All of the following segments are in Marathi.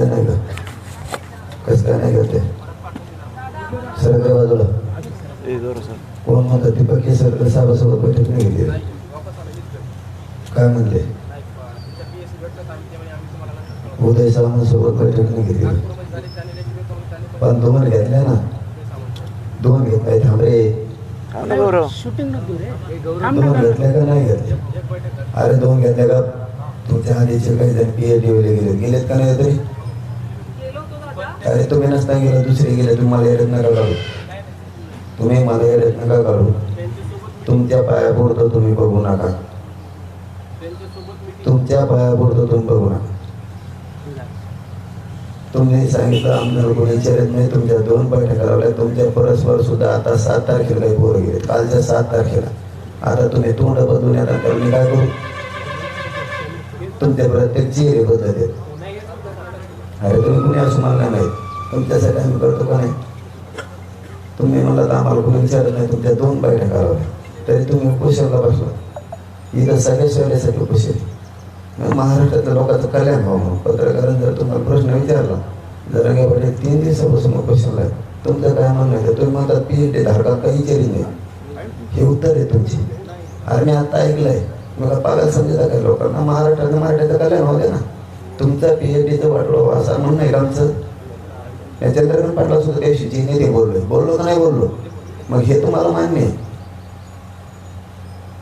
घेतलं नाही का कसं काय नाही घेतलं सरकार बाजूला. कोण म्हणतात दीपक केसरकर साहेबासोबत बैठक नाही घेतली? काय म्हणले? उदय सावंतसोबत बैठक नाही घेतली. पण दोन घेतल्या ना. दोन घेतलाय थांबरे शूटिंग दोन घेतल्या का नाही घेतल्या? अरे दोन घेतल्या का? तुमच्या आधीचे काही जण पी एच डी वगैरे गेले गेलेत का नाही तरी? अरे तुम्ही नसता गेला दुसरे गेले तुम्हाला येडत नका काढू तुम्ही मला येडत नका काढू तुमच्या पाया पुरतं तुम्ही बघू नका. तुमच्या पाया पुरतं तुम्ही बघू नका. तुम्ही सांगितलं आमदार कोणी विचारत नाही तुमच्या दोन बैठका लावल्या तुमच्या परस्पर सुद्धा आता सात तारखेला काही पोरं गेले. कालच्या सात तारखेला. आता तुम्ही तोंड बदलून येतात तर मी काय करू? तुमच्या प्रत्येक चेहरे बदलत आहेत अरे तुम्ही कुणी असं म्हणलं नाही? तुमच्यासाठी आम्ही करतो का नाही? तुम्ही म्हणला तर आम्हाला कोणी विचारलं नाही तुमच्या दोन बैठका लावल्या तरी तुम्ही उपोषणला बसला. इथं सगळ्या शहरासाठी उपोषण मग महाराष्ट्रातल्या लोकांचं कल्याण व्हावं म्हणून. पत्रकारांनी जर तुम्हाला प्रश्न विचारला जर रंगे तीन दिवसापासून उपोषणला आहे तुमचं काय म्हणणं आहे? तुम्ही म्हणतात पी एच डी धारकात काही विचारी नाही. हे उत्तर आहे तुमची. अरे मी आता ऐकलंय. मला पागल समजता काय लोकांना? महाराष्ट्राचं मराठीचं कल्याण होते ना. तुमचं पी एच डीचं वाटलो असं म्हणून आहे का आमचं? चंद्रकांत पाटला सुद्धा त्या दिवशी नेते बोललोय बोललो. का नाही बोललो? मग हे तुम्हाला मान्य आहे.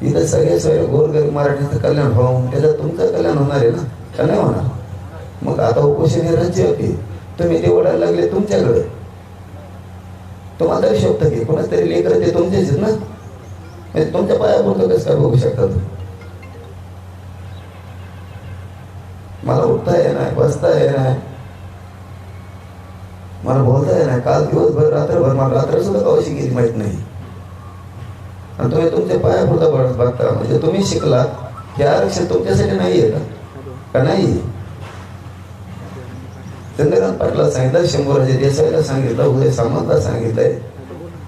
इथं सगळे सगळे गोरगरीब मराठीचं कल्याण व्हावं त्याच्यात तुमचं कल्याण होणार आहे ना? का नाही होणार? मग आता उपोषण हे राज्यव्यापी तुम्ही ते ओढायला लागले तुमच्याकडे. तुम्हाला तरी की कोणाच तरी लेकर ते तुमचेच आहेत ना? म्हणजे तुमच्या पायापुरतं कसं काय बघू शकता तुम्ही? मला उठता येणार नाही बसता येणार नाही. मला बोलता येणार नाही. काल दिवसभर रात्रभर मला रात्र सुद्धा कवाशी गेली माहीत नाही. आणि तुम्ही तुमच्या पायापुरता पडत बघता म्हणजे तुम्ही शिकलात हे आरक्षण तुमच्यासाठी नाही आहे का नाही चंद्रकांत पाटला सांगितलं शंभूराजे देसाईला सांगितलं उदय सामंतला सांगितलंय.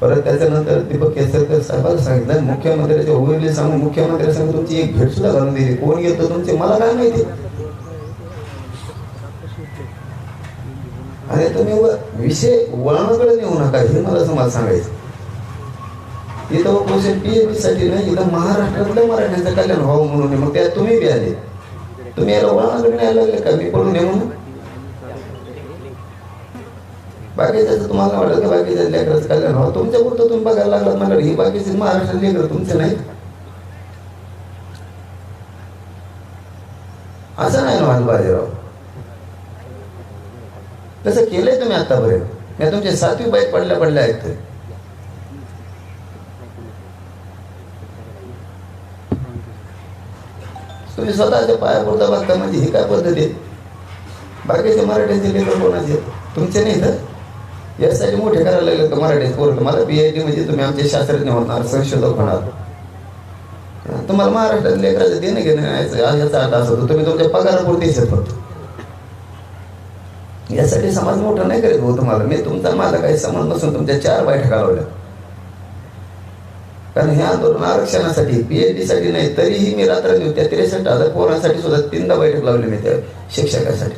परत त्याच्यानंतर दीपक केसरकर साहेबांना सांगितलं मुख्यमंत्र्याच्या उमेदवारी सांगून मुख्यमंत्री सांगून तुमची एक भेट सुद्धा घालून दिली. कोण घेतो तुमचे? मला काय माहिती? आणि तुम्ही विषय वळणाकडे नेऊ नका हे मला तुम्हाला सांगायचं. इथं उपोषण पीएचडी साठी नाही इथं महाराष्ट्रातल्या मराठ्यांचं कल्याण व्हावं म्हणून मग त्यात तुम्ही बी आले. तुम्ही याला वळणाकडे नाही लागले का? मी पडून नेऊ म्हणून तुम्हाला वाटत बाकीच्या लेकराचं कल्याण व्हावं? तुमच्या पुरतं तुम्ही बघायला लागलात मला ही बाकीचे महाराष्ट्रात लेकर तुमचे नाहीत. असं नाही ना व्हायला पाहिजे राव तसं केलंय तुम्ही आतापर्यंत. मी तुमचे सातवी बाईक पडल्या पडल्या आहेत तुम्ही स्वतःच्या पायापुरता बघता म्हणजे ही काय पद्धती आहे? बाकीचे मराठ्यांचे लेकर कोणाचे आहेत? तुमचे नाही तर? यासाठी मोठे करायला लागले का मराठी पोरं. मला पी आय टी म्हणजे तुम्ही आमचे शास्त्रज्ञ होणार संशोधक होणार. तुम्हाला महाराष्ट्रात लेकराचं देणं घेणं नाही याचा याचा अर्थ तुम्ही तुमच्या पगारापुरतीच फक्त. यासाठी समाज मोठा नाही करीत भाऊ तुम्हाला. मी तुमचा माझा काही संबंध नसून तुमच्या चार बैठका लावल्या. कारण हे आंदोलन आरक्षणासाठी पीएचडी साठी नाही तरीही मी रात्र त्या त्रेसष्ट हजार पोरांसाठी सुद्धा तीनदा बैठक लावली मी त्या शिक्षकासाठी.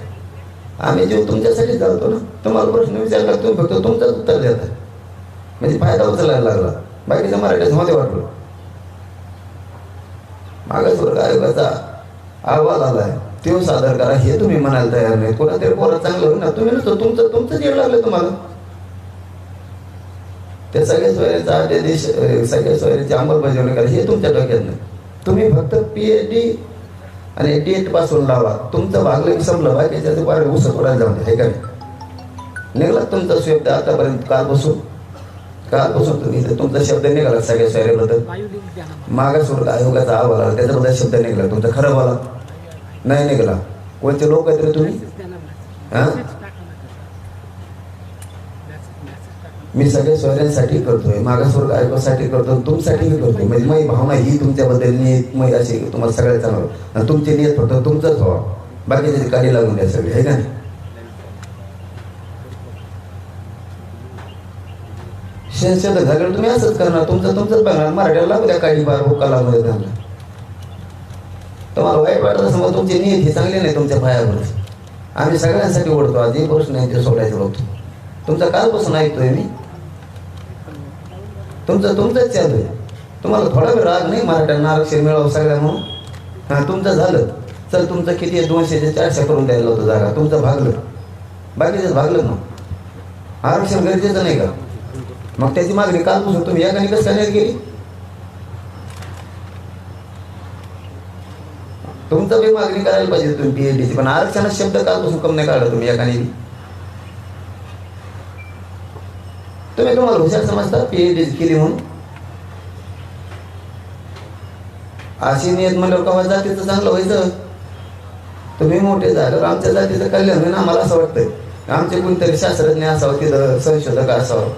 आम्ही जीव तुमच्यासाठी चालतो ना. तुम्हाला प्रश्न विचारला तुम्ही फक्त तुमचाच उत्तर देता. म्हणजे फायदा उचलायला लागला. बाकीच्या मराठीच मध्ये वाटलो. मागासवर्ग आयोगाचा अहवाल आहे तो सादर करा हे तुम्ही म्हणायला तयार नाही कोणातरी पोरा चांगलं होईल ना तुम्ही नसतो तुमचं तुमचं येड लागलं तुम्हाला. ते सगळ्या सोयरीचा अध्यादेश सगळ्या सोयरीची अंमलबजावणी करा हे तुमच्या डोक्यात नाही. तुम्ही फक्त पीएचडी आणि टेटपासून लावा. तुमचं भागलं की संपलं बाकीच्या पार उसं पडायला जाऊन हे का नाही? निघाला तुमचा शब्द आतापर्यंत कालपासून. कालपासून तुम्ही तुमचा शब्द निघाला सगळ्या सोयऱ्याबद्दल वायू लिंक मागासवर्ग आयोगाचा अहवाल आला त्याच्याबद्दल शब्द निघाला तुमचा खरं आला नाही निघाला. कोणते लोक आहेत रे तुम्ही? हा? मी सगळ्या सोयऱ्यांसाठी करतोय मागासवर्ग आयोगासाठी करतो तुमच्यासाठीही करतोय. म्हणजे माझी भावना ही तुमच्याबद्दल नियत अशी तुम्हाला सगळ्या चांगलं आणि तुमची नियत फक्त तुमचंच व्हावं. बाकीचे काढी लागून द्या सगळे आहे का नाही? शेणशेत झाल्यावर तुम्ही असंच करणार. तुमचं तुमचंच बघणार. मराठ्याला लागू द्या काळी बार हुक्का लागू द्या त्यांना. तुम्हाला वाईट वाटत असं मग तुमची नियती ही चांगली नाही तुमच्या पायावर आम्ही सगळ्यांसाठी ओढतो आज एक प्रश्न नाही ते सोडायचं बघतो तुमचा कालपासून ऐकतोय मी. तुमचं तुमचंच चालू आहे. तुम्हाला थोडा वेळ राग नाही मराठ्यांना आरक्षण मिळावं सगळ्या म्हणून? हां तुमचं झालं. चल तुमचं किती आहे? दोनशे ते चारशे करून द्यायला होतं जागा. तुमचं भागलं. बाकीचं भागलं मग. आरक्षण गरजेचं नाही का? मग त्याची मागणी कालपासून तुम्ही एकाने कसं काय नाही तुमचं बी मागणी करायला पाहिजे तुम्ही पीएचडीची पण आरक्षणाचा शब्द कालपासून कम नाही काढला तुम्ही एकाने तुम्ही तुम्हाला हुशार समजता पीएचडी केली म्हणून. अशी नियत म्हणल्यावर कवा जातीचं चांगलं व्हायचं? तुम्ही मोठे झालं आमच्या जातीचं कल्याण होईल आम्हाला असं वाटतंय. आमचे कोणतरी शास्त्रज्ञ असावं तिथं संशोधक असावं.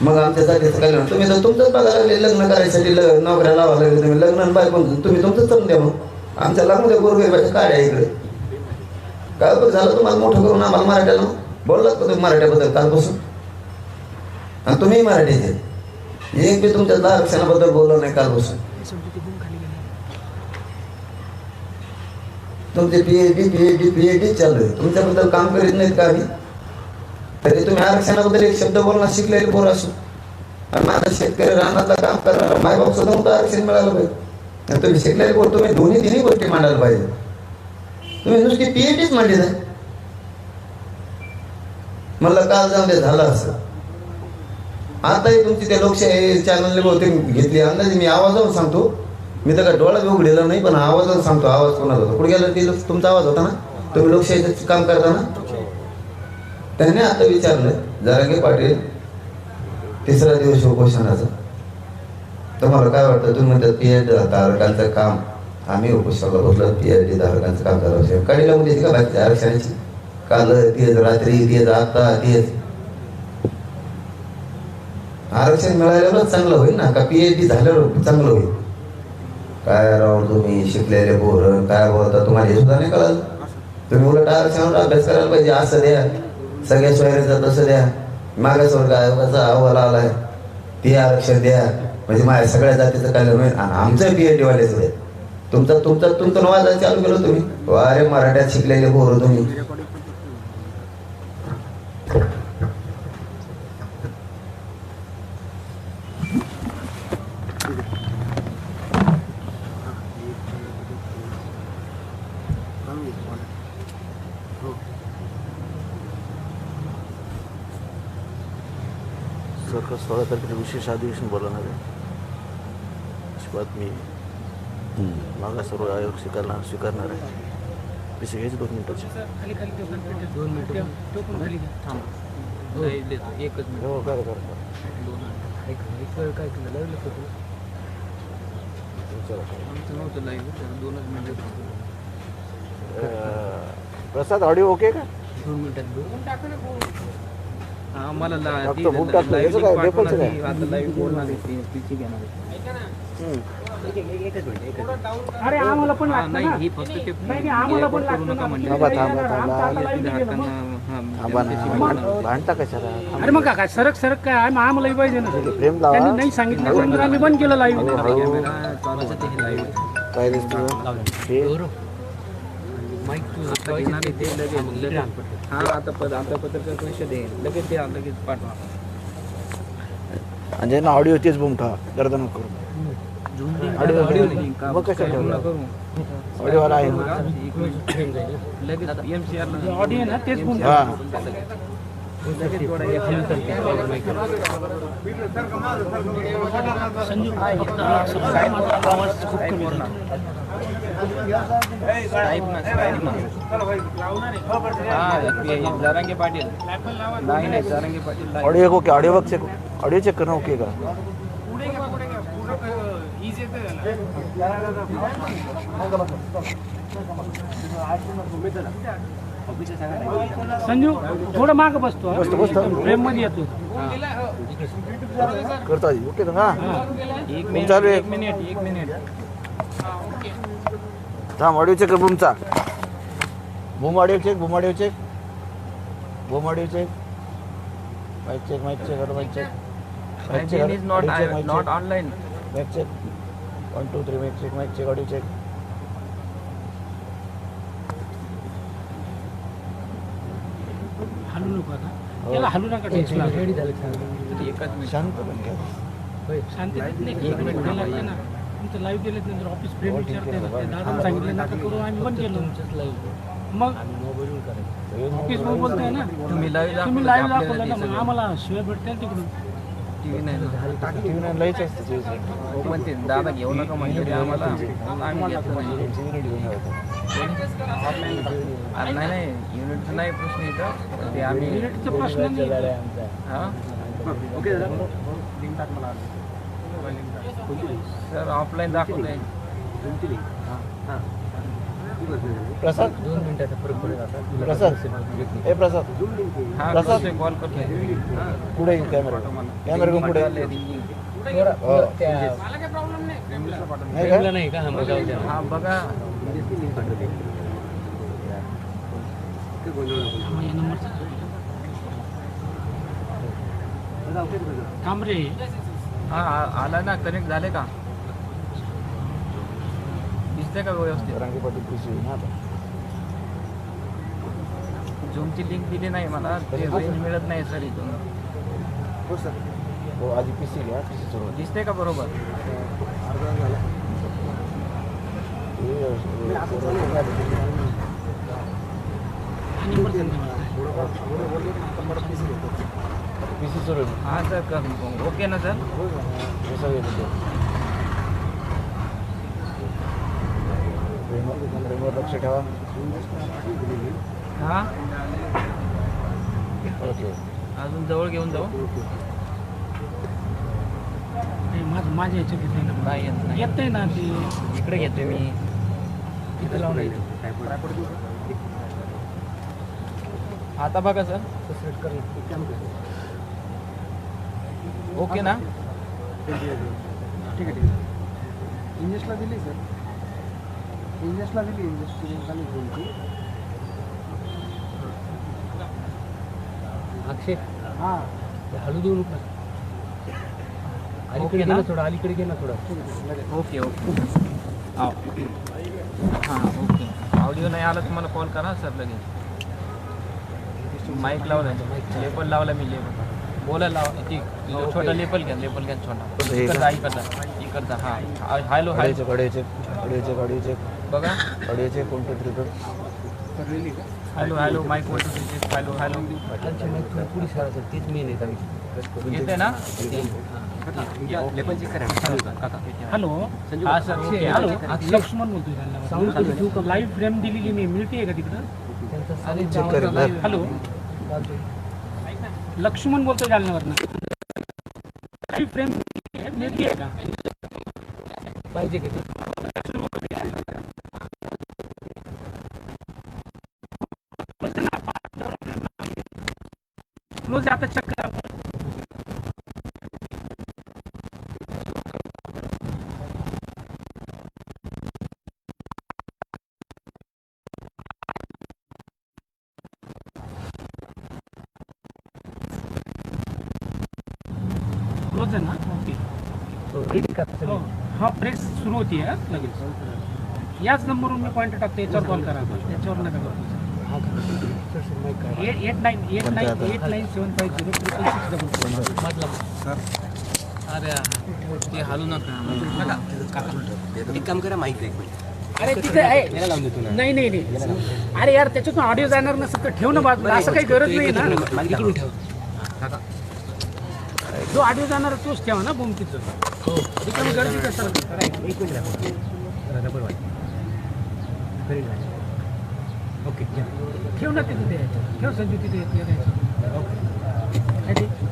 मग आमच्या जातीचं कल्याण. तुम्ही तर तुमचंच बघायला लागले लग्न करायसाठी ल नोकऱ्या लावा लागले तुम्ही लग्न बाय बायको तुम्ही तुमचंच करून द्या मग. आमच्या लागून गोरगरिबाच्या काड्या इकडे? काय बरं झालं तुम्हाला मोठं करून आम्हाला मराठ्याला बोललात का तुम्ही मराठ्याबद्दल कालपासून? आणि तुम्ही मराठीचे एक बी तुमच्या दहा आरक्षणाबद्दल बोललं नाही कालपासून. तुमचे पीएचडी पीएचडी पीएचडी चालू आहे. तुमच्याबद्दल काम करीत नाहीत का आम्ही? तरी तुम्ही आरक्षणाबद्दल एक शब्द बोलणार शिकलेले पोर असू. आणि माझा शेतकरी रानातलं काम करणार मायबाप सुद्धा आरक्षण मिळालं पाहिजे आणि तुम्ही शिकलेले बोलतो तुम्ही दोन्ही तिन्ही गोष्टी मांडायला पाहिजे. तुम्ही नुसती पीएचडीच मांडली नाही मला काल जाऊन झालं असं. आताही तुमची त्या लोकशाही चॅनलने बहुतेक घेतली अंदाजे मी आवाजावर सांगतो. मी तर काय डोळा उघडेला नाही पण आवाजावर सांगतो आवाज कोणाचा होता? कुठे गेला ती तुमचा आवाज होता ना? तुम्ही लोकशाहीचं काम करता ना? त्याने आता विचारलं जरांगे पाटील तिसरा दिवस उपोषणाचा. तुम्हाला काय वाटतं तुम्ही म्हणतात पी एच डी धारकांचं काम आम्ही उपोषणाला बसलो डी धारकांचं काम करावं कळीला म्हणजे का बाकी आरक्षणाची काल तेच रात्री तेच आता तेच. आरक्षण मिळाल्यावरच चांगलं होईल ना का पी एच डी झाल्यावर चांगलं होईल? काय राव तुम्ही शिकलेले बोर काय बोलता तुम्हाला हे सुद्धा नाही कळलं? तुम्ही उलट आरक्षणावर अभ्यास करायला पाहिजे असं द्या. सगळ्या सोयऱ्याचं तसं द्या. मागासवर्ग आयोगाचा अहवाल आलाय. ते आरक्षण द्या. म्हणजे माझ्या सगळ्या जातीचं कल्याण होईल. आणि आमचं पीएचडी वाल्याचं द्या तुमचा तुमचा तुमचं वाजायला चालू केलं तुम्ही. अरे मराठ्यात शिकलेले बोर तुम्ही. सरकार सोळा तारखेला विशेष अधिवेशन बोलवणार आहे. अशी बातमी मागासवर्ग आयोग स्वीकारणार स्वीकारणार आहे. विषय घ्यायचे दोन मिनिटाचे पण दोन मिनिटं देतो. एकच मिनिट. हो काय काय दोन एक एक वेळ काय केलं लावलं का तू? आमचं नव्हतं लाईव्ह दोनच मिनिटं प्रसाद ऑडिओ ओके का? दोन मिनिटात बोल हा मला ला- फक्त live याचं काय? link काय? आता बोलणार आहे ती- तिची घेणार आहे. अरे आम्हाला पण हा, लागतं नाही ना. ही फक्त ते नाही, नाही, आम्हाला पण करू लागतं नका ना. म्हणजे थांबा, थांबा, थांबा. मग. हातानं, हा. भांडता कशाला? अरे मग काय सरक सरक काय? आम्ही आम्हालाही पाहिजे ना. प्रेम लावा. त्यांनी नाही सांगितलं. म्हणून आम्ही बंद केलं लाईव्ह कॅमेरा live. काय दिसतं? हे? आता आहे ते लगेच लगेच. हा आता पद आता पत्रकार परिषद आहे. लगेच ते लगेच पाठवा. आणि ज्यांना ऑडिओ तेच बूम ठेवा गर्द नको करू ऑडिओ ऑडिओ नाही का? मग? करू ऑडिओवाला आहे. लगेच एमसीआर ऑडिओ ना तेच हा. लगेच थोडा एक मिनिट माईक साहेब ना साहेब ना हा ते जरांगे पाटील नाही नाही Jarange Patil live. Audio okay audio बघ चेक ऑडिओ चेक करणं ओके का संजू थोडं माग बसतो बसतो, बसतो. फ्रेममध्ये येतो. करतो ओके ना हा. मिनिट चालू आहे. एक मिनिट एक मिनिट. थांब ऑडिओ चेक कर बूमचा. Boom audio check boom audio check. Boom audio check. Mic check mic check audio mic check. Mic check audio check mic not check. online. Mic check. One two three mic check mic check audio check. हलू नको आता. त्याला हलू नका टेन्शन एकच मिनिट. शांत पण घ्या शांततेत नाही एक मिनिट गेला आहे ना. तुमचं लाईव्ह गेलेत नंतर ऑफिस फ्रेंड विचारते ना दादा सांगितलं नका करू आम्ही बंद केलं. मग ऑफिसमध्ये बोलताय ना. तुम्ही लाईव्ह तुम्ही लाईव्ह दाखवलं ना. मग आम्हाला शिवाय तिकडून. टीव्ही नाही ना. टीव्ही नाही लयच असतं ते हो पण ते दादा घेऊ नका म्हणजे आम्हाला. आम्ही नाही. अरे नाही नाही. युनिटचं नाही प्रश्न इथं. ते आम्ही मिनिटचा प्रश्न नाही हा? सर ऑफलाईन दाखवतोय प्रसाद? दोन मिनिटाचा फरक पडेल आता. प्रसाद. ए प्रसाद. हा प्रसाद. कॉल करतोय? पुढे येईल कॅमेरा कॅमेरा घेऊन पुढे हो. रिंगिंग. नाही का? हा रे. हा आला ना कनेक्ट झाले का? दिसते का व्यवस्थित? रंगी पाटील पिशवी ना आता. झूमची लिंक दिली नाही मला ते रेंज मिळत नाही सर इथून. हो आधी पीसी घ्या पीसी सुरू दिसते का बरोबर? हा नंबर सांग मला. पीसी सुरू हा सर क- ओके ना सर रिमोट लक्ष ठेवा हा ओके अजून जवळ घेऊन जाऊ नाही, माझं माझ्या ह्याच्यात येत ना नाही येत नाही येत नाही ना ते इकडे घेतोय मी इथं लावून आता बघा सर. ओके ना? ठीक आहे ठीक आहे. इंजेसला दिली सर. इंजेसला दिली. तुमची. अक्षय. हां. हळू देऊ नका. ओके ना? थोडं अलीकडे ना थोडं. Okay okay. नाही आला तुम्हाला कॉल करा सर लगेच माईक लावला लेपल लावला मी लेपल। बोलायला लावा ती छोटा लेपल घ्या लेपल घ्या छोटा? इकडचा इकडचा इकडचा हाँ हॅलो हाय गाडीचे गाडीचे गाडीचे गाडीचे बघा गाडीचे कोणते का hello hello mic three hello hello. तेच मेन आहे येते ना? हॅलो हा हॅलो लक्ष्मण बोलतोय लाईव्ह फ्रेम दिलेली नाही. मिळते का तिकडं? हॅलो लक्ष्मण बोलतोय जालन्यावरनं. लाईव्ह फ्रेम मिळते का? पाहिजे क्लोज आता चेक हो हा प्रेस सुरू होती आहे लगेच. याच नंबरवरून मी पॉईंट टाकतो याच्यावर कॉल करा. याच्यावर नका करू. Eight eight nine eight nine eight nine seven five zero triple six double अरे ते हालू नका. एक काम करा माहिती मिनिट अरे तिथे आहे. नाही नाही नाही. अरे यार त्याच्यातून ऑडिओ जाणार नसेल तर ठेव ना बाजूला. असं काही गरज नाही ना. ठेव. जो ऑडिओ जाणार तोच ठेवा ना बुमकीचं हो. रिकामी गर्दी कसं एक मिनिट दाखव. रबर. ओके. ठेव ना तिथे ते. ठेव संजू तिथे ते ते?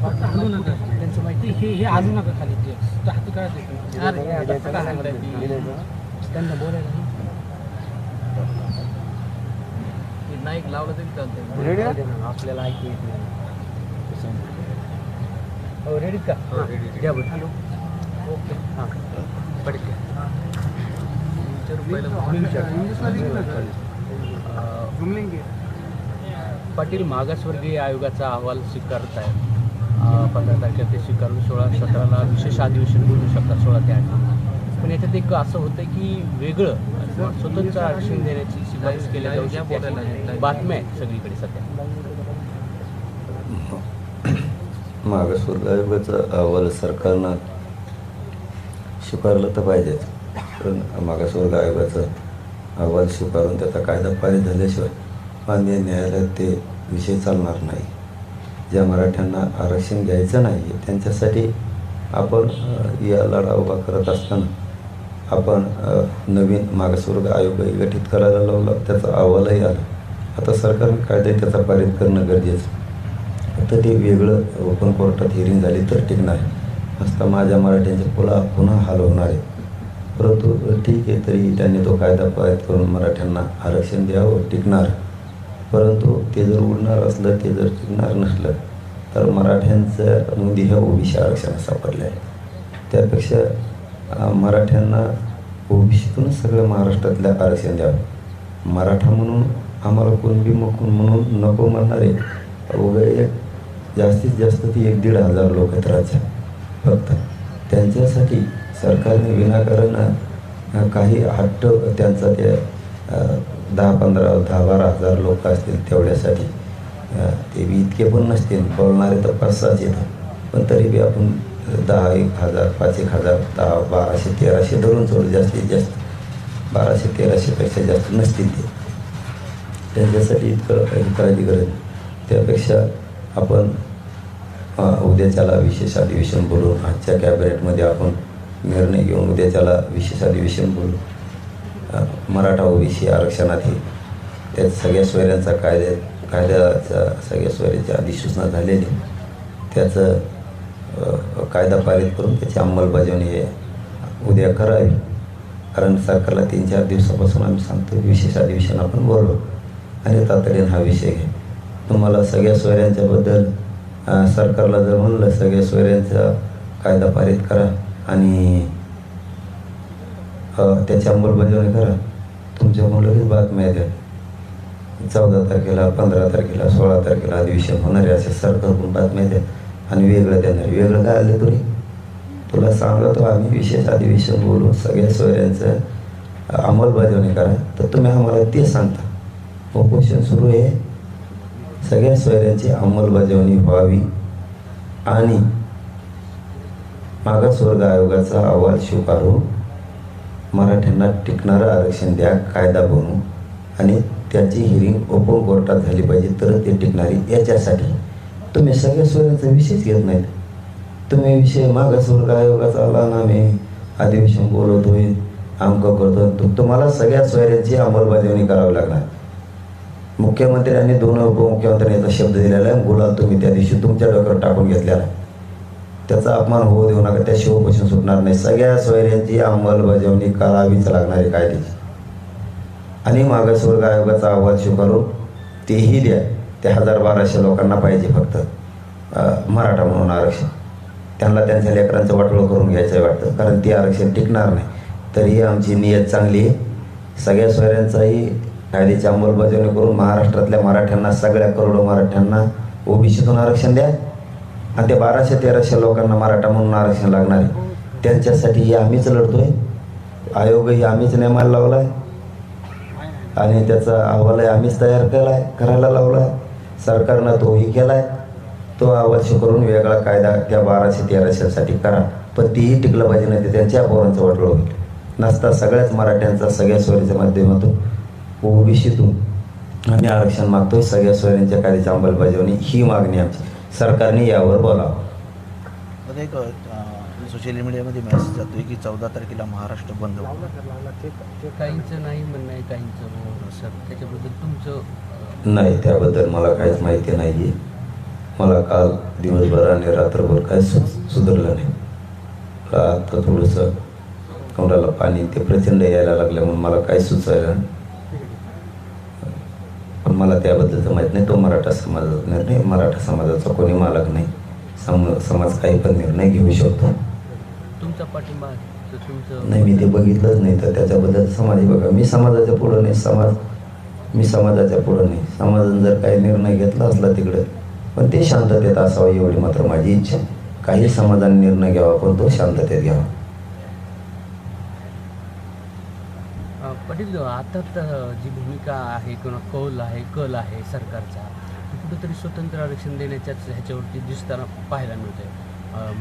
फक्त हलू नका. त्यांचं माहिती हे हे हलू नका खाली ते. तर हाती काय त्यांना बोलायला नाही लावलं तरी चालतंय? आपल्याला ऐकू येत नाही. हो रेडीत का? घ्या बरं. हॅलो. ओके. हां घ्या पाटील मागासवर्गीय आयोगाचा अहवाल स्वीकारत आहे पंधरा तारखेला ते स्वीकारून सोळा सतराला विशेष अधिवेशन बोलू शकतात सोळा ते आठ. पण याच्यात एक असं होतं की वेगळं स्वतंत्र आरक्षण देण्याची शिफारस केल्या जाऊ शकते बातम्या आहेत सगळीकडे सध्या. मागासवर्ग अहवाल सरकारनं स्वीकारलं तर पाहिजेच. पण मागासवर्ग आयोगाचा अहवाल स्वीकारून त्याचा कायदा पारित झाल्याशिवाय माननीय न्यायालयात ते विषय चालणार नाही. ज्या मराठ्यांना आरक्षण घ्यायचं नाही त्यांच्यासाठी आपण या लढा उभा करत असताना आपण नवीन मागासवर्ग आयोगही गठीत करायला लावला त्याचा अहवालही आला. आता सरकारने कायदे त्याचा पारित करणं गरजेचं आता ते वेगळं ओपन कोर्टात हिअरिंग झाली तर टिकणार असता माझ्या मराठ्यांचे पुला पुन्हा हाल होणार आहे. परंतु ठीक आहे तरी त्यांनी तो कायदा पारित करून मराठ्यांना आरक्षण द्यावं टिकणार. परंतु ते जर उडणार असलं ते जर टिकणार नसलं तर मराठ्यांचं मुदी ह्या ओबीसी आरक्षणात सापडल्या आहे. त्यापेक्षा मराठ्यांना ओबीसीतूनच सगळं महाराष्ट्रातल्या आरक्षण द्यावं. मराठा म्हणून आम्हाला कुणबी मकून म्हणून नको म्हणणारे वगैरे जास्तीत जास्त ती एक दीड हजार लोक आहेत राज्यात फक्त. त्यांच्यासाठी सरकारने विनाकारण काही हट्ट त्यांचा ते दहा पंधरा दहा बारा हजार लोक असतील तेवढ्यासाठी. ते बी इतके पण नसतील बोलणारे तर पाच सहाच येतात. पण तरी बी आपण दहा एक हजार पाच एक हजार दहा बाराशे तेराशे धरून सोडू जास्तीत जास्त बाराशे तेराशेपेक्षा जास्त नसतील ते. त्यांच्यासाठी इतकं काळजी गरज त्यापेक्षा आपण उद्याच्याला विशेष अधिवेशन बोलू. आजच्या कॅबिनेटमध्ये आपण निर्णय घेऊन उद्याच्याला विशेष अधिवेशन बोलू. मराठा ओबीसी आरक्षणात हे त्यात सगळ्या सोयऱ्यांचा कायद्या कायद्याचा सगळ्या सोयऱ्याची अधिसूचना झालेली. त्याचं कायदा पारित करून त्याची अंमलबजावणी हे उद्या करावी. कारण सरकारला तीन चार दिवसापासून आम्ही सांगतो विशेष अधिवेशन आपण बोलू. आणि तातडीनं हा विषय घ्या. तुम्हाला सगळ्या सोयऱ्यांच्याबद्दल सरकारला जर म्हणलं सगळ्या सोयऱ्यांचा कायदा पारित करा आणि त्याची अंमलबजावणी करा. तुमच्यामुळे लगेच बातम्या द्या चौदा तारखेला पंधरा तारखेला सोळा तारखेला अधिवेशन होणारे असे सरकारकडून बातम्या द्या आणि वेगळं देणार. वेगळं काय आलं तरी? तुला सांगतो आम्ही विशेष अधिवेशन बोलून सगळ्या सोयऱ्यांचं अंमलबजावणी करा. तर तुम्ही आम्हाला ते सांगता. उपोषण सुरू आहे. सगळ्या सोयऱ्यांची अंमलबजावणी व्हावी आणि मागासवर्ग आयोगाचा अहवाल स्वीकारू. मराठ्यांना टिकणारं आरक्षण द्या कायदा बनवू आणि त्याची हिरिंग ओपन कोर्टात झाली पाहिजे तर ते टिकणारी याच्यासाठी. तुम्ही सगळ्या सोयऱ्यांचा विषयच घेत नाहीत. तुम्ही विषय मागासवर्ग आयोगाचा आला ना मी अधिवेशन बोलवतोय अमकं करतो. तुम्हाला सगळ्या सोयऱ्यांची अंमलबजावणी करावी लागणार. मुख्यमंत्र्यांनी दोन उपमुख्यमंत्र्यांचा शब्द दिलेला आहे. गुलाल तुम्ही त्या दिवशी तुमच्या डोक्यावर टाकून घेतलेला आहे त्याचा अपमान होऊ देऊ नका त्या शिवपासून सुटणार नाही. सगळ्या सोयऱ्यांची अंमलबजावणी करावीच लागणार आहे कायद्याची. आणि मागासवर्ग आयोगाचा अहवाल स्वीकारून तेही द्या. त्या हजार बाराशे लोकांना पाहिजे फक्त. मराठा म्हणून आरक्षण. त्यांना त्यांच्या लेकरांचं वाटोळ करून घ्यायचं वाटतं. कारण ते आरक्षण टिकणार नाही. तरीही आमची नियत चांगली आहे. सगळ्या सोयऱ्यांचाही कायद्याची अंमलबजावणी करून महाराष्ट्रातल्या मराठ्यांना सगळ्या करोडो मराठ्यांना ओबीसीतून आरक्षण द्या. आणि त्या बाराशे तेराशे लोकांना मराठा म्हणून आरक्षण लागणार आहे. त्यांच्यासाठी हे आम्हीच लढतोय. आयोगही आम्हीच नेमायला लावला आहे आणि त्याचा अहवालही आम्हीच तयार केला आहे करायला लावला आहे सरकारनं तोही केला आहे तो अहवाल करून वेगळा कायदा त्या बाराशे तेराशेसाठी करा. पण तीही टिकलं पाहिजे नाही ते त्यांच्या पोरांचं वाटलं होईल. नसता सगळ्याच मराठ्यांचा सगळ्या स्वरीच्या माध्यमातून ओबीसीतून आम्ही आरक्षण मागतोय. सगळ्या सोयऱ्यांच्या कायद्याची अंमलबजावणी ही मागणी आमची. सरकारने यावर बोलावं. आता एक सोशल मीडियामध्ये मेसेज जातोय की चौदा तारखेला महाराष्ट्र बंद होईल. काहींचं नाही म्हणणं आहे काहींचं. हो सर त्याच्याबद्दल तुमचं अं, नाही त्याबद्दल मला काहीच माहिती नाही आहे मला काल दिवसभर आणि रात्रभर काही सु सुधारलं नाही. मला आता थोडंसं कमराला पाणी ते प्रचंड यायला लागलं म्हणून मला काही सुचायला नाही. मला त्याबद्दलचं माहीत नाही. तो मराठा समाजाचा निर्णय मराठा समाजाचा कोणी मालक नाही. सम समाज काही पण निर्णय घेऊ शकतो. तुमचा पाठिंबा नाही मी ते बघितलंच नाही तर त्याच्याबद्दल समाज बघा. मी समाजाच्या पुढं नाही समाज मी समाजाच्या पुढं नाही. समाजाने जर काही निर्णय घेतला असला तिकडं पण ते शांततेत असावं एवढी मात्र माझी इच्छा. काही समाजाने निर्णय घ्यावा पण तो शांततेत घ्यावा अं, पाटील आता तर जी भूमिका आहे किंवा कौल आहे कल आहे सरकारचा कुठंतरी स्वतंत्र आरक्षण देण्याच्याच ह्याच्यावरती दिसताना पाहायला मिळतंय.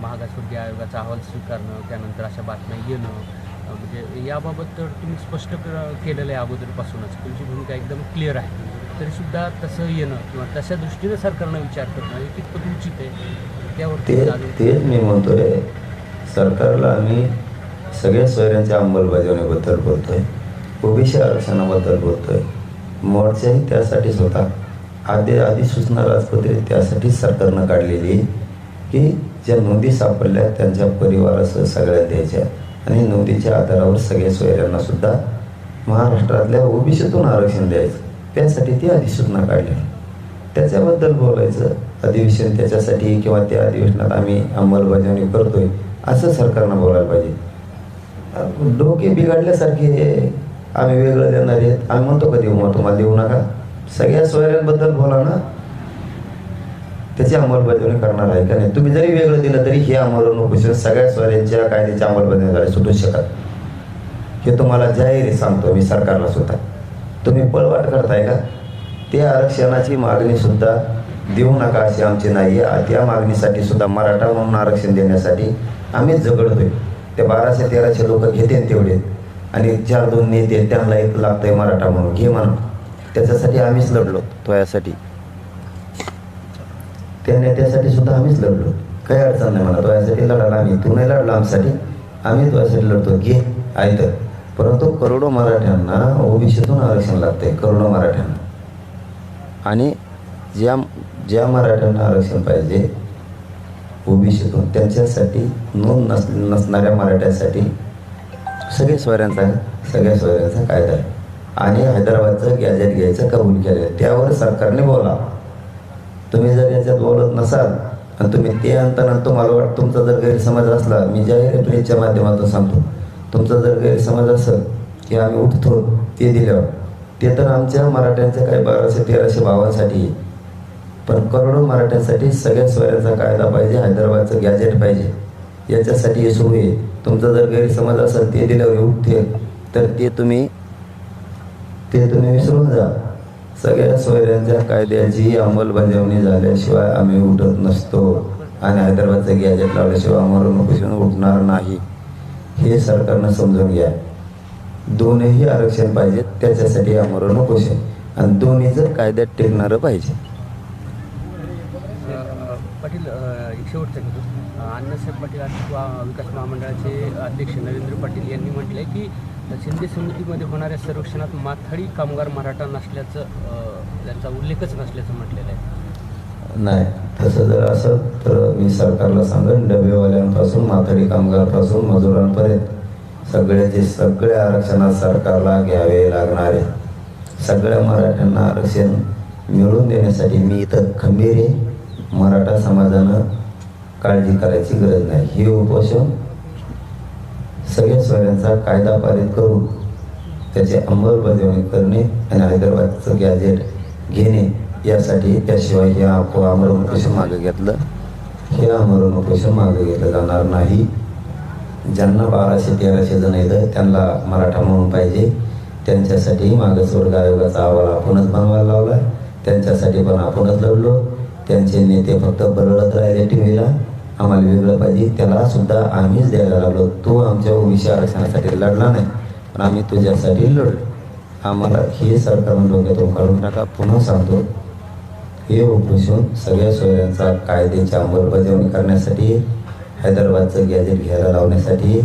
महागासवर्गीय आयोगाचा अहवाल स्वीकारणं त्यानंतर अशा बातम्या येणं म्हणजे याबाबत तर तुम्ही स्पष्ट केलेलं आहे अगोदरपासूनच. तुमची भूमिका एकदम क्लिअर आहे. तरीसुद्धा तसं येणं किंवा तशा दृष्टीनं सरकारनं विचार करणं हे कितपत उचित आहे? त्यावरती तेच मी म्हणतोय सरकारला आम्ही सगळ्या सोयऱ्यांच्या अंमलबजावणीबद्दल बोलतोय. ओबीसी आरक्षणाबद्दल बोलतोय. मोर्चाही त्यासाठीच होता आधी अधिसूचना राजपत्रित त्यासाठीच सरकारनं काढलेली आहे की ज्या नोंदी सापडल्या त्यांच्या परिवारासह सगळ्या द्यायच्या आणि नोंदीच्या आधारावर सगळ्या सोयऱ्यांना सुद्धा महाराष्ट्रातल्या ओबीसीतून आरक्षण द्यायचं. त्यासाठी ती अधिसूचना काढली त्याच्याबद्दल बोलायचं अधिवेशन त्याच्यासाठी किंवा त्या अधिवेशनात आम्ही अंमलबजावणी करतोय असं सरकारनं बोलायला पाहिजे. डोके बिघडल्यासारखे आम्ही वेगळं देणार आहेत. आम्ही म्हणतो का देऊ मग तुम्हाला देऊ नका? सगळ्या सोयऱ्यांबद्दल बोला ना. त्याची अंमलबजावणी करणार आहे का नाही? तुम्ही जरी वेगळं दिलं तरी हे आमरण उपोषण सगळ्या सोयऱ्यांच्या कायद्याच्या अंमलबजावणी सुटू शकत हे तुम्हाला जाहीर सांगतो मी सरकारला सुद्धा. तुम्ही पळवाट करताय का? ते आरक्षणाची मागणी सुद्धा देऊ नका अशी आमची नाही आहे त्या मागणीसाठी सुद्धा मराठा म्हणून आरक्षण देण्यासाठी आम्हीच झगडतोय. ते बाराशे तेराशे लोक घेते तेवढे. आणि चार दोन नेते त्यांना एक लागतंय मराठा म्हणून. घे म्हणून त्याच्यासाठी आम्हीच लढलो. तो यासाठी त्या नेत्यासाठी सुद्धा आम्हीच लढलो. काही अडचण नाही मला तो यासाठी लढायला आम्ही तू नाही लढला आमच्यासाठी. आम्ही तो यासाठी लढतो. घे. आहे तर परंतु करोडो मराठ्यांना ओबीसीतून आरक्षण लागतंय. करोडो मराठ्यांना. आणि ज्या ज्या मराठ्यांना आरक्षण पाहिजे ओबीसीतून त्यांच्यासाठी नोंद नस नसणाऱ्या मराठ्यासाठी सगळे स्वऱ्यांचा सगळ्या स्वऱ्यांचा कायदा आहे. आणि हैदराबादचं गॅजेट घ्यायचं कबूल केलं त्यावर सरकारने बोला तुम्ही जर याच्यात बोलत नसाल आणि तुम्ही ते आणताना तुम्हाला वाटतं तुमचा जर गैरसमज असला मी जाहीर प्रेसच्या माध्यमातून सांगतो. तुमचा जर गैरसमज असेल की आम्ही उठतो ते दिल्यावर. ते तर आमच्या मराठ्यांच्या काही बाराशे तेराशे भावांसाठी आहे. पण करोडो मराठ्यांसाठी सगळ्या स्वयंचा कायदा पाहिजे हैदराबादचं गॅजेट पाहिजे. याच्यासाठी हे सुरू आहे. तुमचा जर गैरसमज असेल ते दिल्यावर उठते तर ते तुम्ही ते तुम्ही विसरून जा. सगळ्या सोयऱ्यांच्या कायद्याची अंमलबजावणी झाल्याशिवाय आम्ही उठत नसतो आणि हैदराबादचं गॅजेट लावल्याशिवाय आम्हाला नोकरीतून उठणार नाही. हे सरकारनं समजून घ्या. दोनही आरक्षण पाहिजेत त्याच्यासाठी आमरण उपोषण आणि दोन्ही जर कायद्यात टेकणारं पाहिजे. पाटील अ, अण्णासाहेब पाटील आर्थिक विकास महामंडळाचे अध्यक्ष नरेंद्र पाटील यांनी म्हटलं आहे की शिंदे समितीमध्ये होणाऱ्या सर्वेक्षणात माथाडी कामगार मराठा नसल्याचं त्यांचा उल्लेखच नसल्याचं म्हटलेलं आहे. नाही तसं जर असं तर मी सरकारला सांगेन डबेवाल्यांपासून माथाडी कामगारपासून मजुरांपर्यंत सगळ्याचे सगळे आरक्षणात सरकारला घ्यावे लागणारे सगळ्या मराठ्यांना आरक्षण मिळवून देण्यासाठी मी इथं खंबीर आहे. मराठा समाजानं काळजी करायची गरज नाही. हे उपोषण सगळ्या स्वरांचा कायदा पारित करून त्याची अंमलबजावणी करणे आणि हैदराबादचं गॅजेट घेणे यासाठी त्याशिवाय हे आप- आमरण उपोषण मागे घेतलं हे आमरण उपोषण मागे घेतलं जाणार नाही. ज्यांना बाराशे तेराशे जण येतं त्यांना मराठा म्हणून पाहिजे. त्यांच्यासाठी मागासवर्ग आयोगाचा अहवाल आपणच बनवायला लावला त्यांच्यासाठी पण आपणच लढलो. त्यांचे नेते फक्त बरळत राहिले टी व्हीला आम्हाला वेगळं पाहिजे. त्याला सुद्धा आम्हीच द्यायला लागलो. तो आमच्या ओबीसी आरक्षणासाठी लढला नाही. पण आम्ही तुझ्यासाठी लढलो. आम्हाला हे सरकारनं डोक्यातून काढून टाका. पुन्हा सांगतो हे उपोषण सगळ्या सोयऱ्यांचा कायद्याची अंमलबजावणी करण्यासाठी हैदराबादचं गॅजेट घ्यायला लावण्यासाठी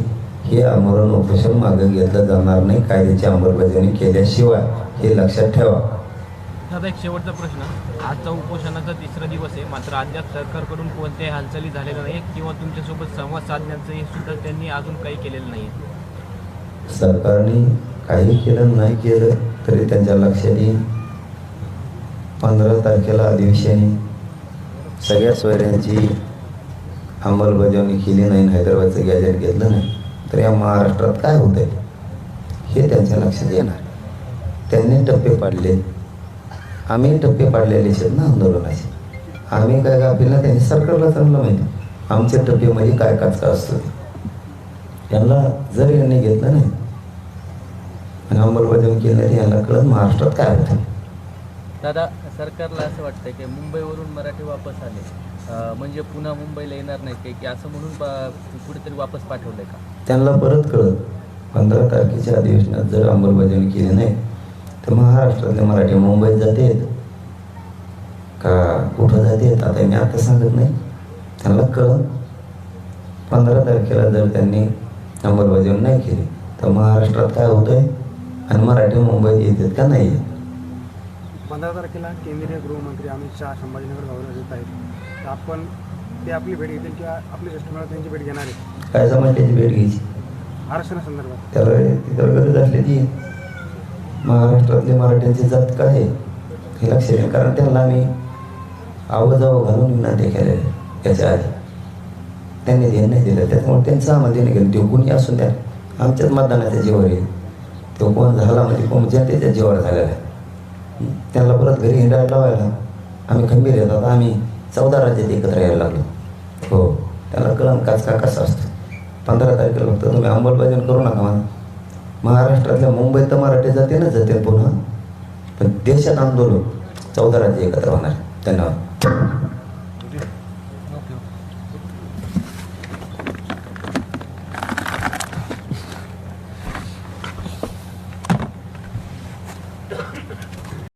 हे आमरण उपोषण मागे घेतलं जाणार नाही. कायद्याची अंमलबजावणी केल्याशिवाय हे लक्षात ठेवा. दादा एक शेवटचा प्रश्न. आजचा उपोषणाचा तिसरा दिवस आहे. मात्र अद्याप सरकारकडून कोणत्याही हालचाली झालेल्या नाही किंवा तुमच्यासोबत संवाद साधण्याचं हे सुद्धा त्यांनी अजून काही केलेलं नाही सरकारने काही केलं नाही केलं तरी त्यांच्या लक्षात येईल पंधरा तारखेला अधिवेशन सगळ्या सोयऱ्यांची अंमलबजावणी केली नाही हैदराबादचं गॅजेट घेतलं नाही. तर या महाराष्ट्रात काय होत आहे हे त्यांच्या लक्षात येणार. त्यांनी टप्पे पाडले आम्ही टप्पे पाडलेले आहेत ना आंदोलनाचे. आम्ही काय आपल्याला त्यांनी सरकारला चांगलं माहिती. आमचे टप्पे म्हणजे काय काचका असतो? ते. यांना जर यांनी घेतलं नाही आणि अंमलबजावणी केली नाही यांना कळत महाराष्ट्रात काय होतं? दादा सरकारला असं वाटतंय की मुंबईवरून मराठी वापस आले. म्हणजे पुन्हा मुंबईला येणार नाही की असं म्हणून कुठेतरी वापस पाठवलंय का? त्यांना परत कळत पंधरा तारखेच्या अधिवेशनात जर अंमलबजावणी केली नाही तर महाराष्ट्रातले मराठी मुंबईत जातेत का कुठं जातेत आता मी आता सांगत नाही. त्यांना कळत पंधरा तारखेला जर त्यांनी अंमलबजावणी नाही केली तर महाराष्ट्रात काय होतंय? आणि मराठी मुंबईत येतात का नाही पंधरा तारखेला केंद्रीय गृहमंत्री अमित शहा संभाजीनगर दौऱ्यावर येत आहेत. तर आपण ते आपली भेट घेतील किंवा आपले ज्येष्ठ मंडळ त्यांची भेट घेणार आहेत काय समाजाची भेट घ्यायची? आरक्षणासंदर्भात. त्याला तिथं गरज असली ती. महाराष्ट्रातले मराठ्यांची जात काय आहे हे लक्ष द्या. कारण त्यांना आम्ही आवाजाव घालून विनंती केलेल्या याच्या आधी त्यांनी ध्यान नाही दिलं त्याच्यामुळे त्यांचं आम्हाला देणं गेलं. ते कोणी असून द्या आमच्याच मतदानाच्या जीवावर येईल. तो कोण झाला म्हणजे कोण जनतेच्या जीवावर झालेला आहे. त्यांना परत घरी हिंडायला लावायला आम्ही खंबीर येतात आम्ही चौदा राज्यात एकत्र यायला लागलो. हो त्याला कळण काच का कसा असतो? पंधरा तारखेला फक्त तुम्ही अंमलबजावणी करू नका मला महाराष्ट्रातल्या मुंबईत तर मराठी जाते ना जाते पुन्हा. पण देशात आंदोलन चौदा राज्य एकत्र होणार धन्यवाद.